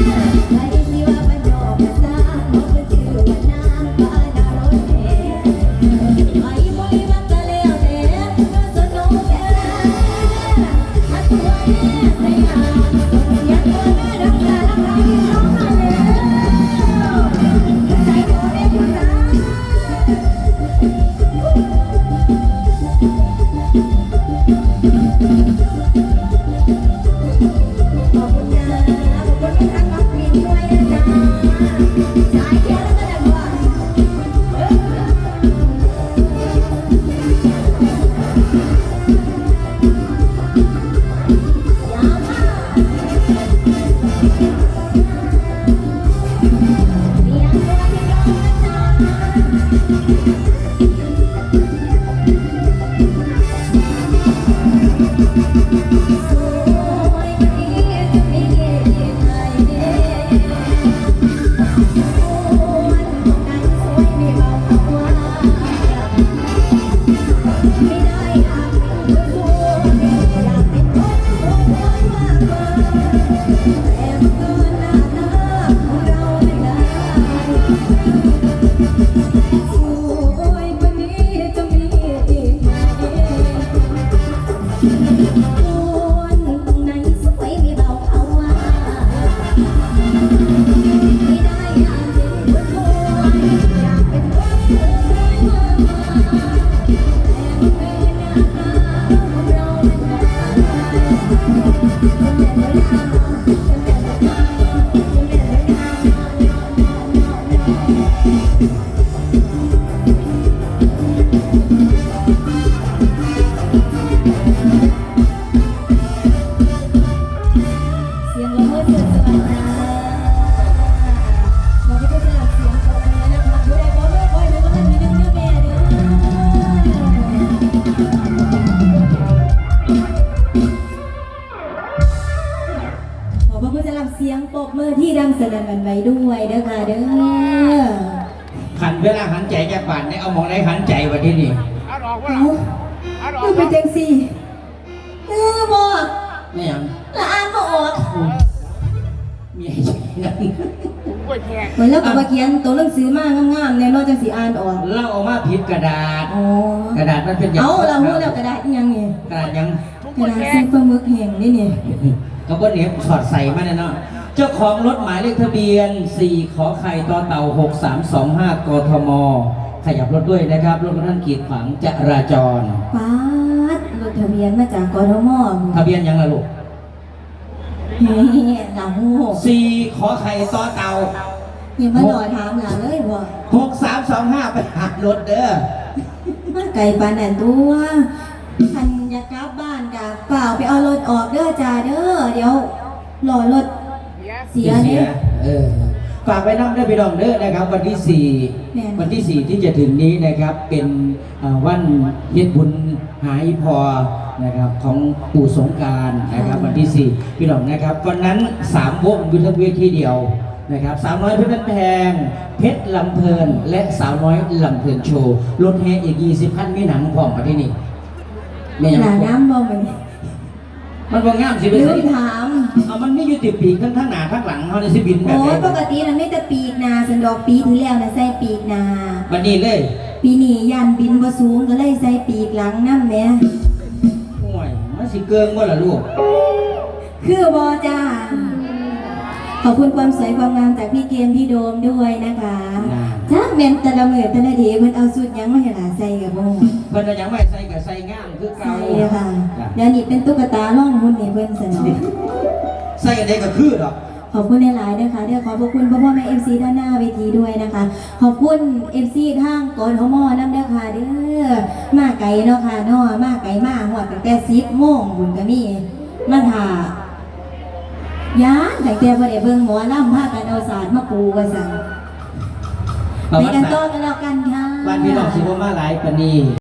Thank you. เอบพระคุณสำหรับเสียงปรบมือที่ดังสนั่นหวันไหวด้วยเด้อค่ะเด้อหันเวลาหันใจแกปั่นเนี่ยเอามองได้หันใจวันที่นี่เอาดอกว่าเอาเอาดอกคือเป็นจังสี่เออบอกไม่ยังละอ่านบ่ออกมีไอ้ใจนั่นกล้วยแขกเหมือนแล้วกับว่าเขียนตัวหนังสือมากงามๆแน่นอนจังสิอ่านออกเล่าออกมาผิดกระดาษอ๋อกระดาษมันเป็นย่งเอาเราหู้แล้วกระดาษอีหยังนี่กระดาษยังทุกกกล้วยระดาษแขซึ่กงปลาหมึกแห้งนี่นี่ กระบวนนี้สอดใส่มาแน่นอนเจ้าของรถหมายเลขทะเบียน 4 ขอไข่ต่อเต่า 6325 กทม ขยับรถด้วยนะครับ รถของท่านกีดขวางจราจรป๊าดรถทะเบียนมาจากกทมทะเบียนยังล่ะลูก เฮ้เราหู้4ขอไข่ต่อเต่า อย่ามาหน่อยถามหลานเลยบ่6325 ไปหารถเด้อ มาไกลปานนั้นตัวคันอยากกลับบ้านกะเปล่าไปเอารถออกเด้อจ้าเด้อเดี๋ยวรอรถเสียเสียเนี่ยเออฝากไว้น้ำได้ไปดองเด้อนะครับ วันที่สี่แม่น วันที่สี่ที่จะถึงนี้นะครับเป็นเอ่อวันเฮ็ดบุญหายพอนะครับของปู่สงกรารนะครับ วันที่สี่พี่น้องนะครับวันนั้นสามวงอยู่ทั้งเวทีเดียวนะครับสาวน้อยเพชรบ้านแพง เพชรลำเพลิน และสาวน้อยลำเพลินโชว์รถแห่อีก20คันมีหนังพร้อมมาที่นี่เนี่ยยังหลานน้ำบ่เหมือน มันก็งามสิไปลืสิมถาม เอามันไม่อยู่ติดปีกทั้งข้างหน้าข้างหลังเขาในสิบินแบบโอ้ไหยปนกติมันไม่แต่ปีกนาสันดอกปีที่แล้วนะใส่ปีกนาวันนี้เลยปีนี้ยันบินบ่สูงก็เลยใส่ปีกหลังน้ำแหม่โอ้ยมันสิเกิงว่าล่ะลูกคือบอจ้า ขอบคุณความสวยความงามจากพี่เกมพี่โดมด้วยนะคะจ้า แมนแต่ละมือแต่ละเดีมันเอาสุดหยังมาให้หลานใส่กับโมเพิ่นเอาหยังไม่ใส่กับใส่ง่ามคือเก่าใส่ค่ะเดี๋ยวนี้เป็นตุ๊กตาล่องหุ่นนี่เพิ่นสนองใส่กันได้ก็คือดอก ขอบคุณหลายๆนะคะเดี๋ยวขอบพระคุณพ่อพ่อแม่เอฟซีด้านหน้าเวทีด้วยนะคะ ขอบคุณเอฟซีทางกอนทมน้ำเด้อค่ะเด้อมาไกลเนาะค่ะเนาะมาไกลมาหัวตั้งแต่สิบโมงบุญก็มีมาถ่ายานแต่แต่บ่ได้เบิ่งหมอลำพากันเอาศาสตร์มาปูว่าซั่น ไปกันต่อกันแล้วกันค่ะ บ้านพี่น้องสิบ่มาหลายปานนี้